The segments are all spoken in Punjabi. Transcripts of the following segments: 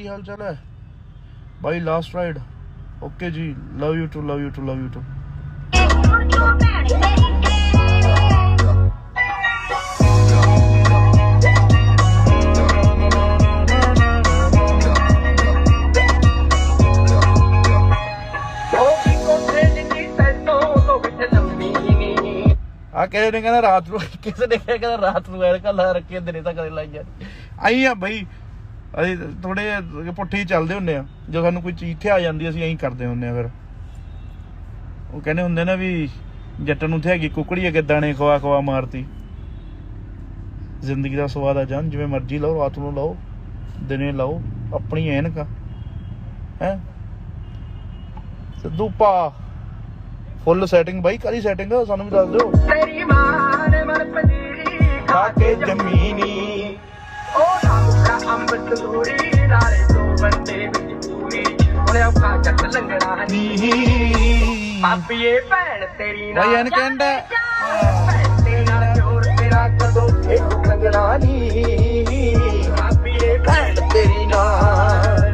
ਕੀ ਹਾਲ ਚਾਲ ਹੈ? ਬਾਈ ਲਾਸਟ ਰਾਈਡ ਓਕੇ ਜੀ love you too love you too love you too ਆ ਕਿਸੇ ਨੇ ਕਹਿੰਦਾ ਰਾਤ ਨੂੰ ਕਿਸੇ ਨੇ ਕਹਿੰਦਾ ਰਾਤ ਨੂੰ ਐਨਕਾਂ ਲਾ ਰੱਖੀਆਂ, ਦਿਨੇ ਤਾਂ ਕਦੇ ਲਾਈਆਂ ਆਈ ਆ ਬਈ ਅਸੀਂ ਥੋੜੇ ਪੁੱਠੇ ਚੱਲਦੇ ਹੁੰਨੇ ਆ ਜਦੋਂ ਸਾਨੂੰ ਕੋਈ ਚੀਜ਼ ਇੱਥੇ ਆ ਜਾਂਦੀ ਅਸੀਂ ਐਂ ਕਰਦੇ ਹੁੰਨੇ ਆ ਫਿਰ। ਉਹ ਕਹਿੰਦੇ ਹੁੰਦੇ ਨਾ ਵੀ ਜੱਟ ਨੂੰ ਹੈਗੀ ਕੁਕੜੀ ਅੱਗੇ ਦਾਣੇ ਖਵਾ ਖਵਾ ਮਾਰਤੀ। ਜ਼ਿੰਦਗੀ ਦਾ ਸਵਾਦ ਆ ਜਾਨ ਜਿਵੇਂ ਮਰਜ਼ੀ ਲਓ ਰਾਤ ਨੂੰ ਲਓ ਦਿਨੇ ਲਾਓ ਆਪਣੀ ਐਨਕ ਹੈ? ਸਿੱਧੂ ਪਾ। ਫੁੱਲ ਸੈਟਿੰਗ ਬਾਈ ਕਾਦੀ ਸੈਟਿੰਗ ਸਾਨੂੰ ਵੀ ਦੱਸ ਦਿਓ। ਤੇਰੀ ਮਾਂ ਨੇ ਮਨ ਖਾ ਕੇ ਉਹ ਤੂੜੀ ਨਾਲੇ ਦੋ ਬੰਦੇ ਵਿੱਚ ਪੂਰੀ। ਉਹਨੇ ਔਖਾ ਚੱਕ ਲੰਗਣਾ ਨੀ ਪਾਪੀਏ ਭੈਣ ਤੇਰੀ ਬਾਈ ਐਨ ਕਹਿੰਦਾ ਭੈਣ ਤੇਰੀ ਨਾਲ ਪਿਓਰ ਤੇਰਾ ਕਦੋਂ ਇੱਕ ਲੰਗਣਾ ਨੀ ਪਾਪੀਏ ਭੈਣ ਤੇਰੀ ਨਾਲ।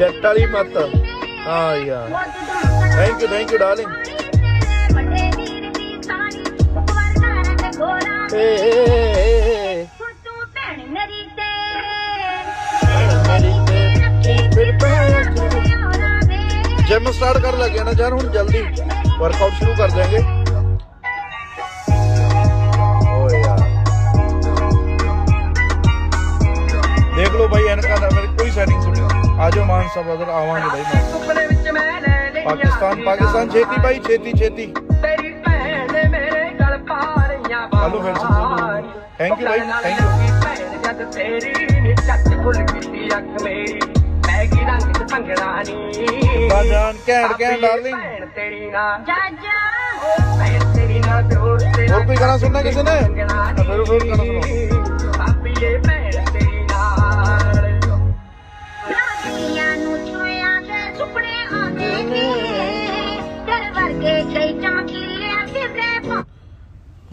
ਜੱਟ ਵਾਲੀ ਮੱਤ। ਹਾਂ ਯਾਰ। Thank you thank you darling ਏ ਏ ਜਿਮ ਸਟਾਰਟ ਕਰਨ ਲੱਗੇ ਨਾ ਯਾਰ ਹੁਣ ਜਲਦੀ ਵਰਕਆਊਟ ਸ਼ੁਰੂ ਕਰ ਯਾਰ। ਦੇਖ ਲਓ ਭਾਈ ਐਨਕਾਂ ਦਾ ਮੇਰੀ ਕੋਈ ਸੈਟਿੰਗ ਸੁਣੀ ਆਜੋ ਮਾਨ ਸਾਹਿਬ ਬ੍ਰਦਰ ਆਵਾਂਗੇ ਭਾਈ ਪਾਕਿਸਤਾਨ ਪਾਕਿਸਤਾਨ ਛੇਤੀ ਭਾਈ ਛੇਤੀ ਛੇਤੀ। ਆਲੂ ਫਿਰ ਥੈਂਕ ਯੂ ਭਾਈ ਥੈਂਕ ਯੂ ਜਦ ਤੇਰੀ ਨੀ ਚੱਟ ਖੁੱਲ ਗਈ ਅੱਖ ਮੇਰੀ ਮੈਂ ਕੀ ਰੰਗ ਚ ਭੰਗੜਾ ਨੀ। ਬਾਜਾਨ ਘੈਂਟ ਘੈਂਟ ਡਾਰਲਿੰਗ ਤੇਰੀ ਨਾਲ ਭੈਣ ਤੇਰੀ ਨਾਲ ਪਿਓਰ ਤੇਰਾ ਹੋਰ ਕੋਈ ਗਾਣਾ ਸੁਣਨਾ ਕਿਸੇ ਨੇ? ਤਾਂ ਫਿਰ ਹੋਰ ਗਾਣਾ ਸੁਣਾਓ। ਪਾਪੀਏ ਭੈਣ ਤੇਰੀ ਨਾਲ।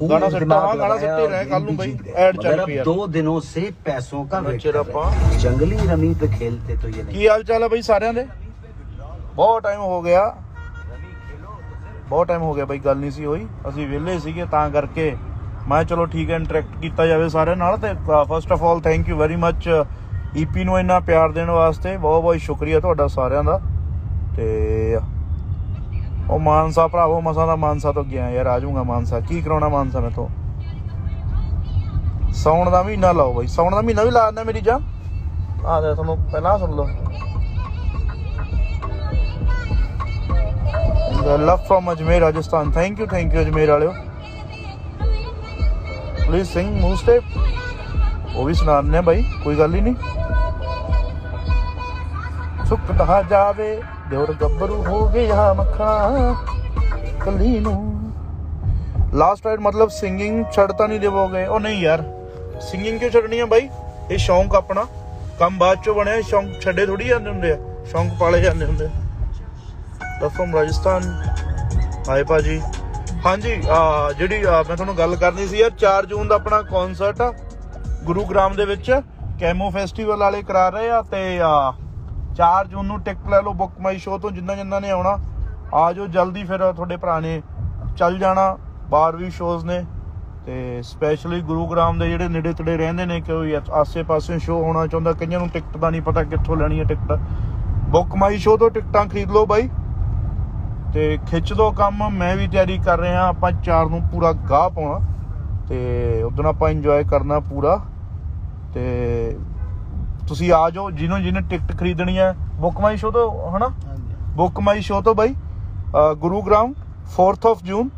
गाना सट्टा, हाँ, गाना सट्टे रहे, कल नू भाई, ऐड चल पई यार। दो दिनों से पैसों का वेट बच्चे कर रप्पा। रहे हैं। जंगली रमी पे खेलते तो ये नहीं ਕੀ ਹਾਲ ਚਾਲ ਹੈ ਬਈ ਸਾਰਿਆਂ ਦੇ ਬਹੁਤ ਟਾਈਮ ਹੋ ਗਿਆ ਬਹੁਤ ਟਾਈਮ ਹੋ ਗਿਆ ਬਈ ਗੱਲ ਨਹੀਂ ਸੀ ਹੋਈ ਅਸੀਂ ਵਿਹਲੇ ਸੀਗੇ ਤਾਂ ਕਰਕੇ ਮੈਂ ਕਿਹਾ ਚਲੋ ਠੀਕ ਹੈ ਇੰਟਰੈਕਟ ਕੀਤਾ ਜਾਵੇ ਸਾਰਿਆਂ ਨਾਲ ਤੇ first of all thank you very much EP ਨੂੰ ਇੰਨਾ ਪਿਆਰ ਦੇਣ ਵਾਸਤੇ ਬਹੁਤ ਬਹੁਤ ਸ਼ੁਕਰੀਆ ਤੁਹਾਡਾ ਸਾਰਿਆਂ ਦਾ ਤੇ ਉਹ ਮਾਨਸਾ ਭਰਾਵੋ, ਮਸਾ ਦਾ ਮਾਨਸਾ ਤੋਂ ਗਿਆ ਯਾਰ, ਆ ਜਾਊਂਗਾ ਮਾਨਸਾ। ਕੀ ਕਰਾਉਣਾ ਮਾਨਸਾ ਮੈਂ ਤੋਂ? ਸੌਣ ਦਾ ਮਹੀਨਾ ਲਾਓ ਬਈ ਸੌਣ ਦਾ ਮਹੀਨਾ ਵੀ ਲਾ ਦਿੰਦਾ ਮੇਰੀ ਜਾਨ। ਆ ਦੇ, ਤੁਹਾਨੂੰ ਪਹਿਲਾਂ ਸੁਣ ਲਓ। Love from Ajmer Rajasthan thank you thank you Ajmer ਵਾਲਿਓ। ਪਲੀਜ਼ ਸਿੰਗ ਮੂਵ ਸਟੈਪ ਉਹ ਵੀ ਸੁਣਾਉਂਦੇ ਆ ਬਾਈ, ਕੋਈ ਗੱਲ ਹੀ ਨਹੀਂ। ਤਾਂ ਜਾਵੇ। ਦਿਉਰ ਗੱਭਰੂ ਹੋ ਗਿਆ ਮੱਖਣਾ ਕੱਲੀ ਨੂੰ। ਲਾਸਟ ਰਾਈਡ ਮਤਲਬ ਸਿੰਗਿੰਗ ਛੱਡਤਾ ਨਹੀਂ ਦੇਵੋਗੇ। ਉਹ ਨਹੀਂ ਯਾਰ ਸਿੰਗਿੰਗ ਕਿਉਂ ਛੱਡਣੀ ਆ ਬਾਈ? ਇਹ ਸ਼ੌਂਕ ਆਪਣਾ। ਕੰਮ ਬਾਅਦ ਚੋਂ ਬਣਿਆ, ਸ਼ੌਂਕ ਛੱਡੇ ਥੋੜੀ ਜਾਂਦੇ ਹੁੰਦੇ ਆ। ਸ਼ੌਂਕ ਪਾਲੇ ਜਾਂਦੇ ਹੁੰਦੇ ਲਵ ਫਰਮ ਰਾਜਸਥਾਨ ਹਾਏ ਭਾਜੀ। ਹਾਂਜੀ ਜਿਹੜੀ ਮੈਂ ਤੁਹਾਨੂੰ ਗੱਲ ਕਰਨੀ ਸੀ ਯਾਰ 4 ਜੂਨ ਦਾ ਆਪਣਾ ਕਨਸਰਟ ਆ। ਗੁਰੂਗ੍ਰਾਮ ਦੇ ਵਿੱਚ ਕੈਮੋ ਫੈਸਟੀਵਲ ਵਾਲੇ ਕਰਾ ਰਹੇ ਆ ਤੇ 4 ਜੂਨ ਨੂੰ ਟਿਕਟ ਲੈ ਲਓ ਬੁੱਕ ਮਾਈ ਸ਼ੋ ਤੋਂ, ਜਿੰਨਾ ਜਿੰਨਾ ਨੇ ਆਉਣਾ, ਆ ਜਾਓ, ਜਲਦੀ ਫਿਰ ਤੁਹਾਡੇ ਭਰਾ ਨੇ ਚੱਲ ਜਾਣਾ, ਬਾਹਰ ਵੀ ਸ਼ੋਜ਼ ਨੇ, ਤੇ ਸਪੈਸ਼ਲੀ ਗੁਰੂਗ੍ਰਾਮ ਦੇ ਜਿਹੜੇ ਨੇੜੇ ਤੇੜੇ ਰਹਿੰਦੇ ਨੇ ਕੋਈ ਆਸੇ-ਪਾਸੇ ਸ਼ੋ ਹੋਣਾ ਚਾਹੁੰਦਾ, ਕਈਆਂ ਨੂੰ ਟਿਕਟ ਦਾ ਨਹੀਂ ਪਤਾ ਕਿੱਥੋਂ ਲੈਣੀ ਹੈ ਟਿਕਟ। ਬੁੱਕ ਮਾਈ ਸ਼ੋ ਤੋਂ ਟਿਕਟਾਂ ਖਰੀਦ ਲਓ ਬਾਈ, ਤੇ ਖਿੱਚ ਦੋ ਕੰਮ, ਮੈਂ ਵੀ ਤਿਆਰੀ ਕਰ ਰਿਹਾ, ਆਪਾਂ ਚਾਰ ਨੂੰ ਪੂਰਾ ਗਾਹ ਪਾਉਣਾ, ਤੇ ਉਦੋਂ ਆਪਾਂ ਇੰਜੋਏ ਕਰਨਾ ਪੂਰਾ, ਤੇ ਤੁਸੀਂ ਆ ਜਾਓ ਜਿਹਨੂੰ ਜਿਹਨੇ ਟਿਕਟ ਖਰੀਦਣੀ ਹੈ ਬੁੱਕ ਮਾਈ ਸ਼ੋ ਤੋਂ ਹਨਾ? ਬੁੱਕ ਮਾਈ ਸ਼ੋ ਤੋਂ ਬਾਈ ਗੁਰੂਗ੍ਰਾਮ 4th ਆਫ ਜੂਨ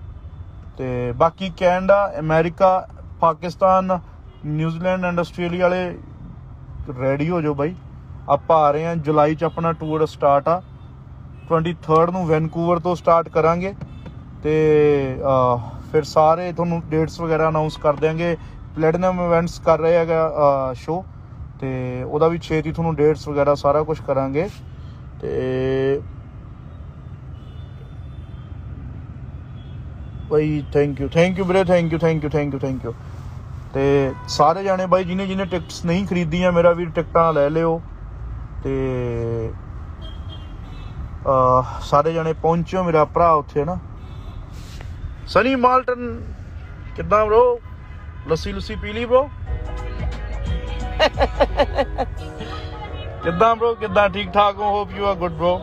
ਤੇ ਬਾਕੀ Canada America Pakistan New Zealand and Australia ਵਾਲੇ ਰੈਡੀ ਹੋ ਜਾਓ ਬਾਈ। ਆਪਾਂ ਆ ਰਹੇ ਹਾਂ ਜੁਲਾਈ ਚ ਆਪਣਾ ਟੂਰ ਸਟਾਰਟ ਆ। 23rd ਨੂੰ ਵੈਨਕੂਵਰ ਤੋਂ ਸਟਾਰਟ ਕਰਾਂਗੇ। ਤੇ ਫਿਰ ਸਾਰੇ ਤੁਹਾਨੂੰ ਡੇਟਸ ਵਗੈਰਾ ਅਨਾਉਂਸ ਕਰ ਦਿਆਂਗੇ। ਪਲੈਟੀਨਮ ਇਵੈਂਟਸ ਕਰ ਰਹੇ ਹੈਗਾ ਸ਼ੋ ਤੇ ਉਹਦਾ ਵੀ ਛੇਤੀ ਤੁਹਾਨੂੰ ਡੇਟਸ ਵਗੈਰਾ ਸਾਰਾ ਕੁਝ ਕਰਾਂਗੇ। ਤੇ ਬਾਈ ਥੈਂਕ ਯੂ ਥੈਂਕ ਯੂ ਵੀਰੇ thank you thank you thank you thank you ਤੇ ਸਾਰੇ ਜਾਣੇ ਬਾਈ ਜਿਹਨੇ ਜਿਹਨੇ ਟਿਕਟਸ ਨਹੀਂ ਖਰੀਦੀਆਂ, ਮੇਰਾ ਵੀ ਟਿਕਟਾਂ ਲੈ ਲਿਓ। ਤੇ, ਅਹ, ਸਾਰੇ ਜਾਣੇ ਪਹੁੰਚਿਓ ਮੇਰਾ ਭਰਾ ਉੱਥੇ ਨਾ। ਸਨੀ ਮਾਲਟਨ, ਕਿੱਦਾਂ ਬ్రో ਲੱਸੀ ਲੁੱਸੀ ਪੀ ਲਈ ਬ్రో ਕਿੱਦਾਂ bro? ਕਿੱਦਾਂ? ਠੀਕ ਠਾਕ ਹੋ? Hope you are good bro.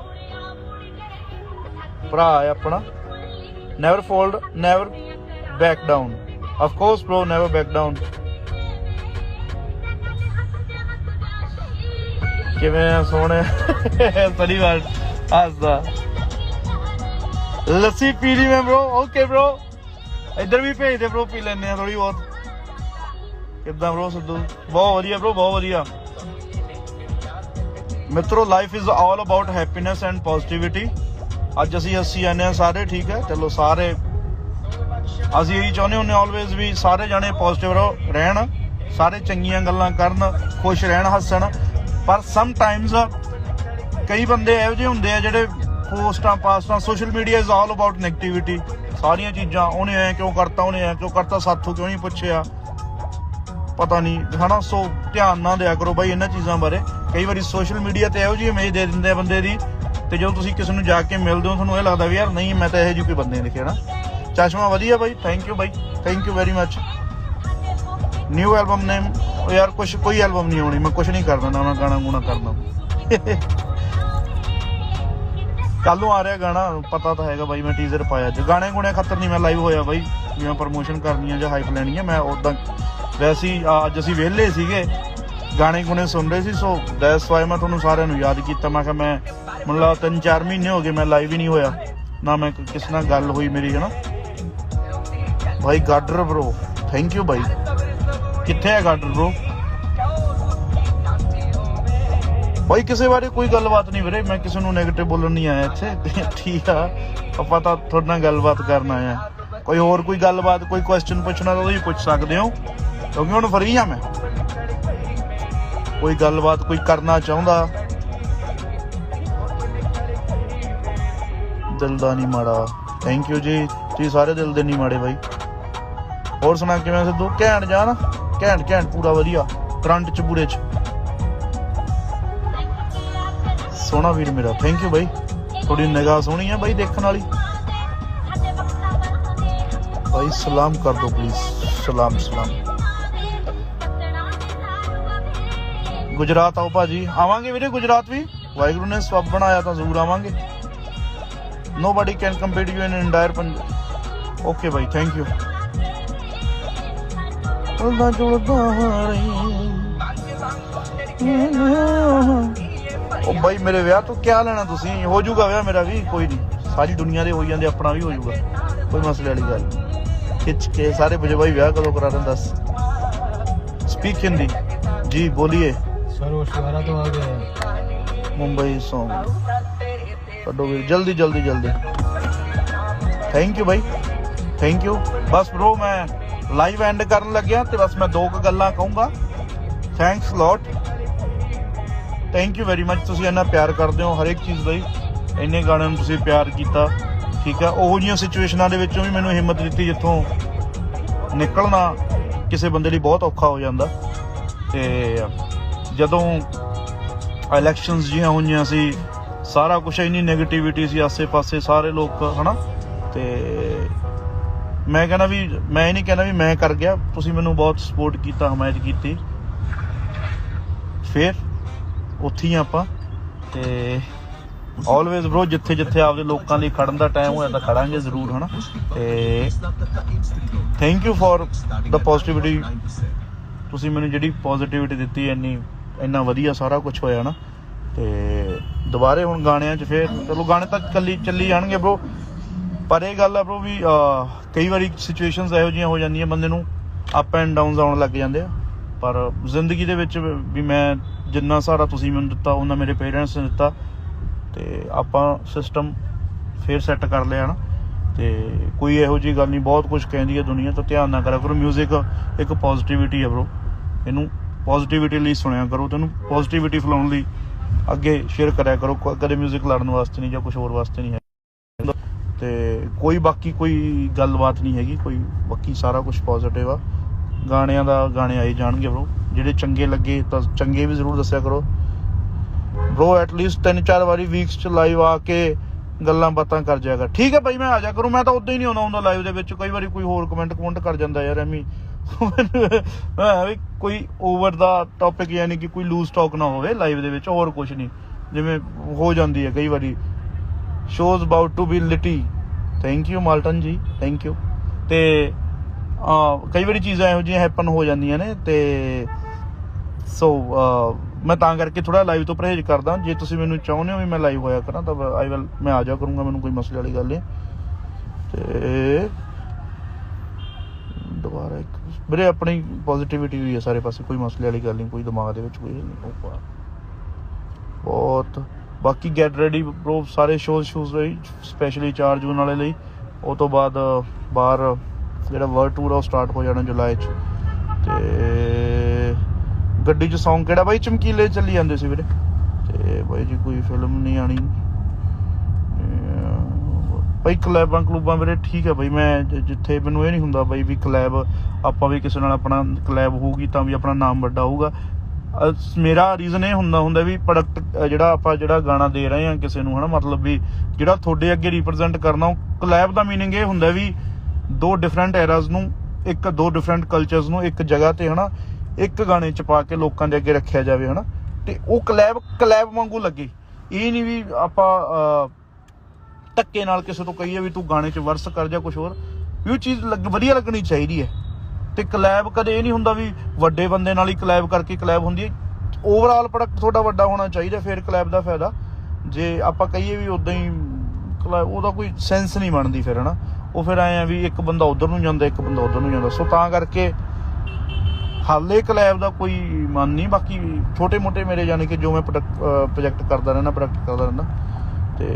ਭਰਾ ਹੈ ਆਪਣਾ। Never fold never back down of course bro never back down ਕਿਵੇਂ ਆ? ਸੋਹਣੇ। ਸਨੀ ਵਾਲ ਹੱਸਦਾ। ਲੱਸੀ ਪੀ ਲਈ ਮੈਂ, bro ਓਕੇ bro ਇੱਧਰ ਵੀ ਭੇਜ ਦੇ, bro ਪੀ ਲੈਣੇ ਆ ਥੋੜੀ ਬਹੁਤ। ਕਿੱਦਾਂ bro ਸਿੱਧੂ? ਬਹੁਤ ਵਧੀਆ bro, ਬਹੁਤ ਵਧੀਆ। ਮਿੱਤਰੋ life is all about happiness and positivity ਅੱਜ ਅਸੀਂ ਹੱਸੀ ਜਾਂਦੇ ਹਾਂ ਸਾਰੇ, ਠੀਕ ਹੈ? ਚਲੋ ਸਾਰੇ। ਅਸੀਂ ਇਹੀ ਚਾਹੁੰਦੇ ਹੁੰਦੇ ਆਲਵੇਜ਼ ਵੀ ਸਾਰੇ ਜਾਣੇ ਪੋਜ਼ਿਟਿਵ ਰਹਿਣ। ਸਾਰੇ ਚੰਗੀਆਂ ਗੱਲਾਂ ਕਰਨ, ਖੁਸ਼ ਰਹਿਣ, ਹੱਸਣ। ਪਰ ਸਮ ਟਾਈਮਸ ਕਈ ਬੰਦੇ ਇਹੋ ਜਿਹੇ ਹੁੰਦੇ ਆ ਜਿਹੜੇ ਪੋਸਟਾਂ, ਪਾਸਟਾਂ social media is all about negativity ਸਾਰੀਆਂ ਚੀਜ਼ਾਂ, ਉਹਨੇ ਐ ਕਿਉਂ ਕਰਤਾ, ਉਹਨੇ ਐ ਕਿਉਂ ਕਰਤਾ, ਸਾਥੋਂ ਕਿਉਂ ਨਹੀਂ ਪੁੱਛਿਆ? ਪਤਾ ਨਹੀਂ, ਹਨਾ? ਸੋ ਧਿਆਨ ਨਾ ਦਿਆ ਕਰੋ ਬਾਈ ਇਹਨਾਂ ਚੀਜ਼ਾਂ ਬਾਰੇ। ਕਈ ਵਾਰੀ ਸੋਸ਼ਲ ਮੀਡੀਆ ਤੇ ਇਹੋ ਜਿਹੀ ਇਮੇਜ ਦੇ ਦਿੰਦੇ ਆ ਬੰਦੇ ਦੀ, ਤੇ ਜਦੋਂ ਤੁਸੀਂ ਕਿਸੇ ਨੂੰ ਜਾ ਕੇ ਮਿਲਦੇ ਹੋ, ਤੁਹਾਨੂੰ ਇਹ ਲੱਗਦਾ ਵੀ ਯਾਰ ਨਹੀਂ, ਮੈਂ ਤਾਂ ਇਹੋ ਜਿਹੇ ਕੋਈ ਬੰਦੇ ਨਹੀਂ ਨਾ ਚਸ਼ਮਾ ਵਧੀਆ ਬਾਈ thank you by thank you very much new album name ਯਾਰ ਕੁਛ, ਕੋਈ ਐਲਬਮ ਨਹੀਂ ਆਉਣੀ, ਮੈਂ ਕੁਛ ਨਹੀਂ ਕਰਦਾ ਨਾ ਮੈਂ ਗਾਣਾ ਗੁਣਾ ਕਰਦਾ ਕੱਲ ਨੂੰ ਆ ਰਿਹਾ ਗਾਣਾ, ਪਤਾ ਤਾਂ ਹੈਗਾ ਬਾਈ, ਮੈਂ ਟੀਜ਼ਰ ਪਾਇਆ ਜੇ ਗਾਣੇ ਗੁਣੇ ਖਤਰ ਨਹੀਂ ਮੈਂ ਲਾਈਵ ਹੋਇਆ ਬਾਈ, ਜਿਵੇਂ ਪ੍ਰਮੋਸ਼ਨ ਕਰਨੀ ਆ ਜਾਂ ਹਾਈਪ ਲੈਣੀ ਆ ਮੈਂ ਉਦਾਂ ਵੈਸੇ ਅੱਜ ਅਸੀਂ ਵਿਹਲੇ ਸੀਗੇ, ਗਾਣੇ ਗੁਣੇ ਸੁਣ ਰਹੇ ਸੀ ਸੋ ਦੈਟਸ ਵਾਈ ਮੈਂ ਤੁਹਾਨੂੰ ਸਾਰਿਆਂ ਨੂੰ ਯਾਦ ਕੀਤਾ, ਮੈਂ ਕਿਹਾ ਮੈਂ, ਮੈਨੂੰ ਲਾ 3-4 ਮਹੀਨੇ ਹੋ ਗਏ ਮੈਂ ਲਾਈਵ ਹੀ ਨਹੀਂ ਹੋਇਆ, ਨਾ ਮੈਂ ਕਿਸੇ ਨਾਲ ਗੱਲ ਹੋਈ ਮੇਰੀ ਹੈ ਨਾ ਭਾਈ ਗਾਡਰ ਬ్రో ਥੈਂਕ ਯੂ ਭਾਈ। ਕਿੱਥੇ ਹੈ ਗਾਡਰ ਬ్రో ਭਾਈ ਕਿਸੇ ਬਾਰੇ ਕੋਈ ਗੱਲਬਾਤ ਨਹੀਂ ਵੀਰੇ, ਮੈਂ ਕਿਸੇ ਨੂੰ ਨੈਗੇਟਿਵ ਬੋਲਣ ਨਹੀਂ ਆਇਆ ਇੱਥੇ, ਠੀਕ ਆ, ਆਪਾਂ ਤਾਂ ਤੁਹਾਡੇ ਨਾਲ ਗੱਲਬਾਤ ਕਰਨ ਆਇਆ ਕੋਈ ਹੋਰ ਕੋਈ ਗੱਲਬਾਤ, ਕੋਈ ਕੁਐਸਚਨ ਪੁੱਛਣਾ ਤਾਂ ਉਹ ਪੁੱਛ ਸਕਦੇ ਹੋ। ਕਿਉਂਕਿ ਹੁਣ ਫਰੀ ਆ ਮੈਂ। ਕੋਈ ਗੱਲਬਾਤ ਕੋਈ ਕਰਨਾ ਚਾਹੁੰਦਾ? ਦਿਲ ਦਾ ਨਹੀਂ ਮਾੜਾ। ਥੈਂਕ ਯੂ ਜੀ। ਤੁਸੀਂ ਸਾਰੇ ਦਿਲ ਦੇ ਨਹੀਂ ਮਾੜੇ ਬਾਈ। ਹੋਰ ਸੁਣਾ ਕਿਵੇਂ ਸਿੱਧੂ? ਘੈਂਟ ਜਾਨ ਘੈਂਟ ਘੈਂਟ, ਪੂਰਾ ਵਧੀਆ। ਕਰੰਟ ਚ, ਪੂਰੇ ਚ। ਸੋਹਣਾ ਵੀਰ ਮੇਰਾ। ਥੈਂਕ ਯੂ ਬਾਈ। ਤੁਹਾਡੀ ਨਿਗਾਹ ਸੋਹਣੀ ਆ ਬਾਈ ਦੇਖਣ ਵਾਲੀ। ਭਾਈ ਸਲਾਮ ਕਰ ਦੋ ਪਲੀਜ਼ ਸਲਾਮ ਸਲਾਮ। ਗੁਜਰਾਤ ਆਓ ਭਾਜੀ। ਆਵਾਂਗੇ ਵੀਰੇ ਗੁਜਰਾਤ ਵੀ? ਵਾਹਿਗੁਰੂ ਨੇ ਸਵੱਬ ਬਣਾਇਆ ਤਾਂ ਜ਼ਰੂਰ ਆਵਾਂਗੇ। Nobody can compete you in entire Punjab okay Bhai thank you ਉਹਦਾ ਜੁੜਦਾ ਰਹੀ। ਉਹ ਭਾਈ ਮੇਰੇ ਵਿਆਹ ਤੋਂ ਕਿਆ ਲੈਣਾ ਤੁਸੀਂ? ਹੋ ਜਾਊਗਾ ਵਿਆਹ ਮੇਰਾ ਵੀ, ਕੋਈ ਨਹੀਂ। ਸਾਰੀ ਦੁਨੀਆ ਦੇ ਹੋਈ ਜਾਂਦੇ, ਆਪਣਾ ਵੀ ਹੋ ਜਾਊਗਾ। ਕੋਈ ਮਸਲੇ ਵਾਲੀ ਗੱਲ ਖਿੱਚ ਕੇ ਸਾਰੇ ਬਜੇ ਵਿਆਹ ਕਦੋਂ ਕਰਾ ਦਿੰਦਾ ਸਪੀਕ ਹਿੰਦੀ ਜੀ, ਬੋਲੀਏ। ਫੁਆਰਾ ਤੋਂ ਆ ਗਏ। ਮੁੰਬਈ ਸੌਂਗ ਕੱਢੋ ਵੀ ਜਲਦੀ ਜਲਦੀ ਜਲਦੀ। ਥੈਂਕ ਯੂ ਭਾਈ ਥੈਂਕ ਯੂ ਬਸ ਬ్రో ਮੈਂ ਲਾਈਵ ਐਂਡ ਕਰਨ ਲੱਗਿਆ ਤੇ ਬਸ ਮੈਂ ਦੋ ਕੁ ਗੱਲਾਂ ਕਹੂੰਗਾ। Thanks lot thank you very much ਤੁਸੀਂ ਇੰਨਾ ਪਿਆਰ ਕਰਦੇ ਹੋ ਹਰ ਇੱਕ ਚੀਜ਼ ਲਈ ਇੰਨੇ ਗਾਣਿਆਂ ਨੂੰ ਤੁਸੀਂ ਪਿਆਰ ਕੀਤਾ। ਠੀਕ ਆ। ਉਹੋ ਜਿਹੀਆਂ ਸਿਚੁਏਸ਼ਨਾਂ ਦੇ ਵਿੱਚੋਂ ਵੀ ਮੈਨੂੰ ਹਿੰਮਤ ਦਿੱਤੀ ਜਿੱਥੋਂ ਨਿਕਲਣਾ ਕਿਸੇ ਬੰਦੇ ਲਈ ਬਹੁਤ ਔਖਾ ਹੋ ਜਾਂਦਾ। ਤੇ ਜਦੋਂ ਇਲੈਕਸ਼ਨਸ ਜਿਹੀਆਂ ਹੋਈਆਂ ਸੀ, ਸਾਰਾ ਕੁਝ ਇੰਨੀ ਨੈਗੇਟਿਵਿਟੀ ਸੀ ਆਸੇ-ਪਾਸੇ ਸਾਰੇ ਲੋਕ, ਹਨਾ? ਤੇ ਮੈਂ ਕਹਿੰਦਾ ਵੀ, ਮੈਂ ਇਹ ਨਹੀਂ ਕਹਿੰਦਾ ਵੀ ਮੈਂ ਕਰ ਗਿਆ, ਤੁਸੀਂ ਮੈਨੂੰ ਬਹੁਤ ਸਪੋਰਟ ਕੀਤਾ, ਹਮਾਇਤ ਕੀਤੀ। ਫਿਰ ਉੱਥੇ ਹੀ ਆਪਾਂ, ਤੇ ਆਲਵੇਜ਼ ਬ్రో ਜਿੱਥੇ ਜਿੱਥੇ ਆਪਦੇ ਲੋਕਾਂ ਲਈ ਖੜਨ ਦਾ ਟਾਈਮ ਹੋਇਆ ਤਾਂ ਖੜਾਂਗੇ ਜ਼ਰੂਰ, ਹਨਾ? ਤੇ thank you for the positivity ਤੁਸੀਂ ਮੈਨੂੰ ਜਿਹੜੀ ਪੋਜ਼ਿਟਿਵਿਟੀ ਦਿੱਤੀ ਐਨੀ ਇੰਨਾ ਵਧੀਆ ਸਾਰਾ ਕੁਝ ਹੋਇਆ ਨਾ, ਤੇ ਦੁਬਾਰੇ ਹੁਣ ਗਾਣਿਆਂ 'ਚ ਫੇਰ, ਚਲੋ ਗਾਣੇ ਤਾਂ ਚੱਲੀ ਚੱਲੀ ਜਾਣਗੇ ਬ్రో ਪਰ ਇਹ ਗੱਲ ਆ ਬ్రో ਵੀ ਕਈ ਵਾਰੀ ਸਿਚੁਏਸ਼ਨਸ ਇਹੋ ਜਿਹੀਆਂ ਹੋ ਜਾਂਦੀਆਂ ਬੰਦੇ ਨੂੰ ਅਪ ਐਂਡ ਡਾਊਨਸ ਆਉਣ ਲੱਗ ਜਾਂਦੇ ਆ। ਪਰ ਜ਼ਿੰਦਗੀ ਦੇ ਵਿੱਚ ਵੀ ਮੈਂ ਜਿੰਨਾ ਸਾਰਾ ਤੁਸੀਂ ਮੈਨੂੰ ਦਿੱਤਾ ਉਹਨਾਂ ਮੇਰੇ ਪੇਰੈਂਟਸ ਨੇ ਦਿੱਤਾ, ਤੇ ਆਪਾਂ ਸਿਸਟਮ ਫੇਰ ਸੈੱਟ ਕਰ ਲਿਆ ਨਾ। ਤੇ ਕੋਈ ਇਹੋ ਜੀ ਗੱਲ ਨਹੀਂ, ਬਹੁਤ ਕੁਝ ਕਹਿੰਦੀ ਹੈ ਦੁਨੀਆ, ਤਾਂ ਧਿਆਨ ਨਾ ਕਰਿਆ ਕਰੋ 뮤직 ਇੱਕ ਪੋਜ਼ਿਟਿਵਿਟੀ ਹੈ ਬ్రో ਇਹਨੂੰ ਪੋਜ਼ਿਟਿਵਿਟੀ ਲਈ ਸੁਣਿਆ ਕਰੋ, ਤੈਨੂੰ ਪੋਜ਼ਿਟਿਵਿਟੀ ਫਲਾਉਣ ਲਈ ਅੱਗੇ ਸ਼ੇਅਰ ਕਰਿਆ ਕਰੋ ਕਦੇ 뮤직 ਲੜਨ ਵਾਸਤੇ ਨਹੀਂ ਜਾਂ ਕੁਝ ਹੋਰ ਵਾਸਤੇ ਨਹੀਂ ਹੈ ਤੇ ਕੋਈ ਬਾਕੀ ਕੋਈ ਗੱਲਬਾਤ ਨਹੀਂ ਹੈਗੀ, ਕੋਈ ਬਾਕੀ ਸਾਰਾ ਕੁਝ ਪੋਜ਼ਿਟਿਵ ਆ। ਗਾਣਿਆਂ ਦਾ ਗਾਣੇ ਆਏ ਜਾਣਗੇ ਬ్రో ਜਿਹੜੇ ਚੰਗੇ ਲੱਗੇ ਤਾਂ ਚੰਗੇ ਵੀ ਜ਼ਰੂਰ ਦੱਸਿਆ ਕਰੋ। ਬ్రో ਐਟ ਲੀਸਟ ਤਿੰਨ ਚਾਰ ਵਾਰੀ ਵੀਕਸ ਚ ਲਾਈਵ ਆ ਕੇ ਗੱਲਾਂ ਬਾਤਾਂ ਕਰ ਜਾਏਗਾ। ਠੀਕ ਹੈ ਭਾਈ, ਮੈਂ ਆ ਜਾ ਕਰੂੰ। ਮੈਂ ਤਾਂ ਉਦੋਂ ਹੀ ਨਹੀਂ ਆਉਣਾ ਹੁੰਦਾ ਲਾਈਵ ਦੇ ਵਿੱਚ। ਕਈ ਵਾਰੀ ਕੋਈ ਹੋਰ ਕਮੈਂਟ ਕਮੈਂਟ ਕਰ ਜਾਂਦਾ ਯਾਰ, ਐਵੇਂ ਵੀ ਕੋਈ ਓਵਰ ਦਾ ਟੌਪਿਕ ਯਾਨੀ ਕਿ ਕੋਈ ਲੂਜ਼ ਟਾਕ ਨਾ ਹੋਵੇ ਲਾਈਵ ਦੇ ਵਿੱਚ, ਹੋਰ ਕੁਝ ਨਹੀਂ। ਜਿਵੇਂ ਹੋ ਜਾਂਦੀ ਹੈ ਕਈ ਵਾਰੀ। Shows about to be lit thank you Malton ji. Thank you ਤੇ ਕਈ ਵਾਰੀ ਚੀਜ਼ਾਂ ਇਹੋ ਜਿਹੀਆਂ ਹੈਪਨ ਹੋ ਜਾਂਦੀਆਂ ਨੇ ਤੇ ਸੋ ਮੈਂ ਤਾਂ ਕਰਕੇ ਥੋੜਾ ਲਾਈਵ ਤੋਂ ਪਰਹੇਜ਼ ਕਰਦਾ। ਜੇ ਤੁਸੀਂ ਮੈਨੂੰ ਚਾਹੁੰਦੇ ਹੋ ਵੀ ਮੈਂ ਲਾਈਵ ਹੋਇਆ ਕਰਾਂ, ਤਾਂ ਆਈ ਵਿਲ ਮੈਂ ਆ ਜਾ ਕਰੂੰਗਾ, ਮੈਨੂੰ ਕੋਈ ਮਸਲੇ ਵਾਲੀ ਗੱਲ ਨਹੀਂ। ਤੇ ਦੁਬਾਰਾ ਇੱਕ ਵੀਰੇ, ਆਪਣੀ ਪੋਜ਼ਿਟਿਵਿਟੀ ਵੀ ਹੈ ਸਾਰੇ ਪਾਸੇ, ਕੋਈ ਮਸਲੇ ਵਾਲੀ ਗੱਲ ਨਹੀਂ, ਕੋਈ ਦਿਮਾਗ ਦੇ ਵਿੱਚ ਕੋਈ ਨਹੀਂ ਉਹ ਬਹੁਤ, ਬਾਕੀ ਗੈਟ ਰੈਡੀ ਬ్రో ਸਾਰੇ ਸ਼ੋਜ਼ ਸ਼ੂਜ਼ ਲਈ ਸਪੈਸ਼ਲੀ 4 ਜੂਨ ਵਾਲੇ ਲਈ। ਉਹ ਤੋਂ ਬਾਅਦ, ਬਾਹਰ ਜਿਹੜਾ ਵਰਲਡ ਟੂਰ ਆ, ਉਹ ਸਟਾਰਟ ਹੋ ਜਾਣਾ ਜੁਲਾਈ ਚ। ਤੇ ਗੱਡੀ 'ਚ Song ਕਿਹੜਾ ਬਾਈ? ਚਮਕੀਲੇ ਚੱਲੀ ਜਾਂਦੇ ਸੀ ਵੀਰੇ। ਤੇ ਬਾਈ ਜੀ, ਕੋਈ ਫਿਲਮ ਨਹੀਂ ਆਣੀ। ਬਾਈ ਕਲੈਬਾਂ ਕਲੂਬਾਂ ਵੀਰੇ ਠੀਕ ਹੈ ਬਾਈ, ਮੈਂ ਜਿੱਥੇ ਮੈਨੂੰ ਇਹ ਨਹੀਂ ਹੁੰਦਾ ਬਈ ਵੀ ਕਲੈਬ ਆਪਾਂ ਵੀ ਕਿਸੇ ਨਾਲ ਆਪਣਾ ਕਲੈਬ ਹੋਊਗੀ ਤਾਂ ਵੀ ਆਪਣਾ ਨਾਮ ਵੱਡਾ ਹੋਊਗਾ। ਮੇਰਾ ਰੀਜ਼ਨ ਇਹ ਹੁੰਦਾ ਹੁੰਦਾ ਵੀ ਪ੍ਰੋਡਕਟ ਜਿਹੜਾ ਆਪਾਂ ਜਿਹੜਾ ਗਾਣਾ ਦੇ ਰਹੇ ਹਾਂ ਕਿਸੇ ਨੂੰ, ਹਨਾ, ਮਤਲਬ ਵੀ ਜਿਹੜਾ ਤੁਹਾਡੇ ਅੱਗੇ ਰਿਪਰੈਜ਼ੈਂਟ ਕਰਨਾ, ਉਹ ਕਲੈਬ ਦਾ ਮੀਨਿੰਗ ਇਹ ਹੁੰਦਾ ਵੀ ਦੋ ਡਿਫਰੈਂਟ ਐਰਾਜ਼ ਨੂੰ, ਇੱਕ ਦੋ ਡਿਫਰੈਂਟ ਕਲਚਰਸ ਨੂੰ, ਇੱਕ ਜਗ੍ਹਾ ਤੇ, ਹਨਾ, ਇੱਕ ਗਾਣੇ ਚ ਪਾ ਕੇ ਲੋਕਾਂ ਦੇ ਅੱਗੇ ਰੱਖਿਆ ਜਾਵੇ, ਹਨਾ, ਤੇ ਉਹ ਕਲੈਬ ਕਲੈਬ ਵਾਂਗੂ ਲੱਗੇ। ਇਹ ਨਹੀਂ ਵੀ ਆਪਾਂ ਧੱਕੇ ਨਾਲ ਕਿਸੇ ਤੋਂ ਕਹੀਏ ਵੀ ਤੂੰ ਗਾਣੇ 'ਚ ਵਰਸ ਕਰ ਜਾ ਕੁਝ ਹੋਰ, ਵੀ ਉਹ ਚੀਜ਼ ਲੱਗ, ਵਧੀਆ ਲੱਗਣੀ ਚਾਹੀਦੀ ਹੈ। ਤੇ ਕਲੈਬ ਕਦੇ ਇਹ ਨਹੀਂ ਹੁੰਦਾ ਵੀ ਵੱਡੇ ਬੰਦੇ ਨਾਲ ਹੀ ਕਲੈਬ ਕਰਕੇ ਕਲੈਬ ਹੁੰਦੀ ਹੈ। ਓਵਰਆਲ ਪ੍ਰੋਡਕਟ ਤੁਹਾਡਾ ਵੱਡਾ ਹੋਣਾ ਚਾਹੀਦਾ, ਫਿਰ ਕਲੈਬ ਦਾ ਫਾਇਦਾ। ਜੇ ਆਪਾਂ ਕਹੀਏ ਵੀ ਉਦਾਂ ਹੀ ਕਲੈਬ ਉਹਦਾ ਕੋਈ ਸੈਂਸ ਨਹੀਂ ਬਣਦੀ ਫਿਰ, ਹਨਾ। ਉਹ ਫਿਰ ਆਏ ਆ ਵੀ ਇੱਕ ਬੰਦਾ ਉਧਰ ਨੂੰ ਜਾਂਦਾ, ਇੱਕ ਬੰਦਾ ਉਧਰ ਨੂੰ ਜਾਂਦਾ। ਸੋ ਤਾਂ ਕਰਕੇ ਹਾਲੇ ਕਲੈਬ ਦਾ ਕੋਈ ਮਨ ਨਹੀਂ, ਬਾਕੀ ਛੋਟੇ ਮੋਟੇ ਮੇਰੇ ਯਾਨੀ ਕਿ ਜੋ ਮੈਂ ਪ੍ਰੋਜੈਕਟ ਕਰਦਾ ਰਹਿਣਾ ਪ੍ਰੋਡਕਟ ਕਰਦਾ ਰਹਿੰਦਾ। ਤੇ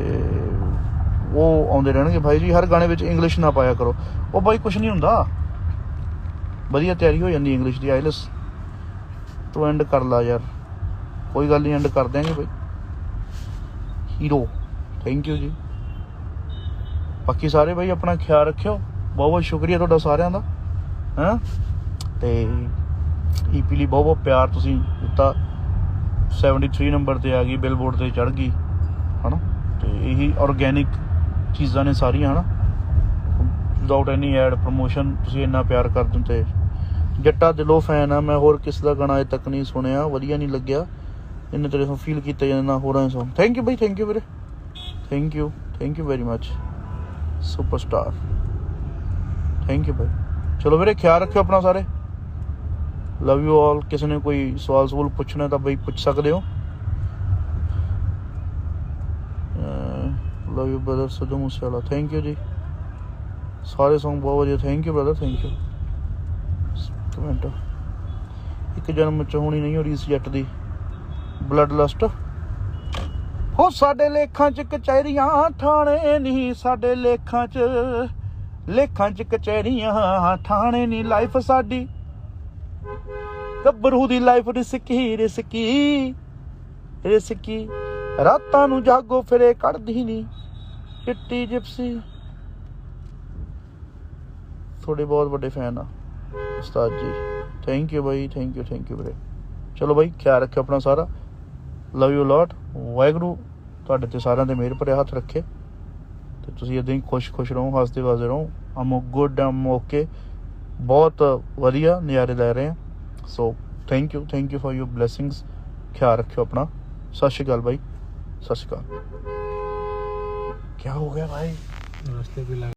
ਉਹ ਆਉਂਦੇ ਰਹਿਣਗੇ ਭਾਈ ਜੀ, ਹਰ ਗਾਣੇ ਵਿੱਚ ਇੰਗਲਿਸ਼ ਨਾ ਪਾਇਆ ਕਰੋ। ਉਹ ਬਾਈ ਕੁਝ ਨਹੀਂ ਹੁੰਦਾ। ਵਧੀਆ ਤਿਆਰੀ ਹੋ ਜਾਂਦੀ ਇੰਗਲਿਸ਼ ਦੀ ਆਈਲਸ ਤੂੰ ਐਂਡ ਕਰ ਲਾ ਯਾਰ। ਕੋਈ ਗੱਲ ਨਹੀਂ ਐਂਡ ਕਰ ਦਿਆਂਗੇ ਬਾਈ। ਹੀਰੋ ਥੈਂਕ ਯੂ ਜੀ। ਬਾਕੀ ਸਾਰੇ ਬਾਈ ਆਪਣਾ ਖਿਆਲ ਰੱਖਿਓ। ਬਹੁਤ ਬਹੁਤ ਸ਼ੁਕਰੀਆ ਤੁਹਾਡਾ ਸਾਰਿਆਂ ਦਾ। ਹੈਂ? ਤੇ ਈਪੀ ਲਈ ਬਹੁਤ ਬਹੁਤ ਪਿਆਰ ਤੁਸੀਂ ਦਿੱਤਾ। 73 ਨੰਬਰ ਤੇ ਆ ਗਈ ਬਿਲਬੋਰਡ ਤੇ ਚੜ ਗਈ। ਹਨਾ? ਤੇ ਇਹੀ ਆਰਗੇਨਿਕ ਚੀਜ਼ਾਂ ਨੇ ਸਾਰੀਆਂ, ਹਨਾ? ਵਿਦਆਊਟ ਐਨੀ ਐਡ ਪ੍ਰੋਮੋਸ਼ਨ ਤੁਸੀਂ ਇੰਨਾ ਪਿਆਰ ਕਰ ਦਿੰਦੇ ਜੱਟਾ ਦਿਲੋਂ ਫੈਨ ਆ, ਮੈਂ ਹੋਰ ਕਿਸ ਦਾ ਗਾਣਾ ਅਜੇ ਤੱਕ ਨਹੀਂ ਸੁਣਿਆ, ਵਧੀਆ ਨਹੀਂ ਲੱਗਿਆ। ਇੰਨੇ ਤੇਰੇ ਤੋਂ ਫੀਲ ਕੀਤਾ ਜਾਂਦਾ ਹੋਰਾਂ ਸੋ ਥੈਂਕ ਯੂ ਬਾਈ ਥੈਂਕ ਯੂ ਵੀਰੇ। Thank you thank you very much superstar thank you ਬਾਈ ਚਲੋ ਵੀਰੇ, ਖਿਆਲ ਰੱਖਿਓ ਆਪਣਾ ਸਾਰੇ। ਲਵ ਯੂ ਆਲ ਕਿਸੇ ਨੇ ਕੋਈ ਸਵਾਲ ਸਵਾਲ ਪੁੱਛਣਾ ਤਾਂ ਬਈ ਪੁੱਛ ਸਕਦੇ ਹੋ। Love you brother Sidhu Moosewala thank you ji ਸਾਰੇ Song ਬਹੁਤ ਵਧੀਆ। Thank you brother thank you comment ਇੱਕ ਜਨਮ ਚ ਹੋਣੀ ਨਹੀਂ ਹੋ ਰਹੀ ਇਸ ਦੀ। ਬਲੱਡ ਲਸਟ ਹੋ ਸਾਡੇ ਲੇਖਾਂ ਚ ਕਚਹਿਰੀਆਂ, ਥਾਣੇ ਨਹੀਂ ਸਾਡੇ ਲੇਖਾਂ ਚ। ਲੇਖਾਂ ਚ ਕਚਹਿਰੀਆਂ, ਥਾਣੇ ਨਹੀਂ ਲਾਈਫ ਸਾਡੀ। ਗੱਭਰੂ ਦੀ ਲਾਈਫ ਰਿਸਕੀ ਰਿਸਕੀ। ਰਿਸਕੀ। ਰਾਤਾਂ ਨੂੰ ਜਾਗੋ, ਫਿਰੇ ਕੱਢਦੀ ਨਹੀਂ ਚਿੱਟੀ ਜਿਪਸੀ। ਤੁਹਾਡੇ ਬਹੁਤ ਵੱਡੇ ਫੈਨ ਆ, ਉਸਤਾਦ ਜੀ। ਥੈਂਕ ਯੂ ਬਾਈ ਥੈਂਕ ਯੂ ਥੈਂਕ ਯੂ ਵੀਰੇ। ਚਲੋ ਬਾਈ, ਖਿਆਲ ਰੱਖਿਓ ਆਪਣਾ ਸਾਰਾ। ਲਵ ਯੂ ਲੋਟ ਵਾਹਿਗੁਰੂ ਤੁਹਾਡੇ ਤੇ ਸਾਰਿਆਂ ਦੇ ਮਿਹਰ ਭਰੇ ਹੱਥ ਰੱਖੇ। ਤੇ ਤੁਸੀਂ ਇਦਾਂ ਹੀ ਖੁਸ਼-ਖੁਸ਼ ਰਹੋ, ਹੱਸਦੇ ਵਸਦੇ ਰਹੋ। ਆਮ ਗੁੱਡ ਆਮ ਓਕੇ ਬਹੁਤ ਵਧੀਆ ਨਜ਼ਾਰੇ ਲੈ ਰਹੇ ਹਾਂ so thank you thank you for your blessings ਖਿਆਲ ਰੱਖਿਓ ਆਪਣਾ। ਸਤਿ ਸ਼੍ਰੀ ਅਕਾਲ ਬਾਈ। ਸਤਿ ਸ਼੍ਰੀ ਅਕਾਲ। क्या हो गया भाई रास्ते पे लगा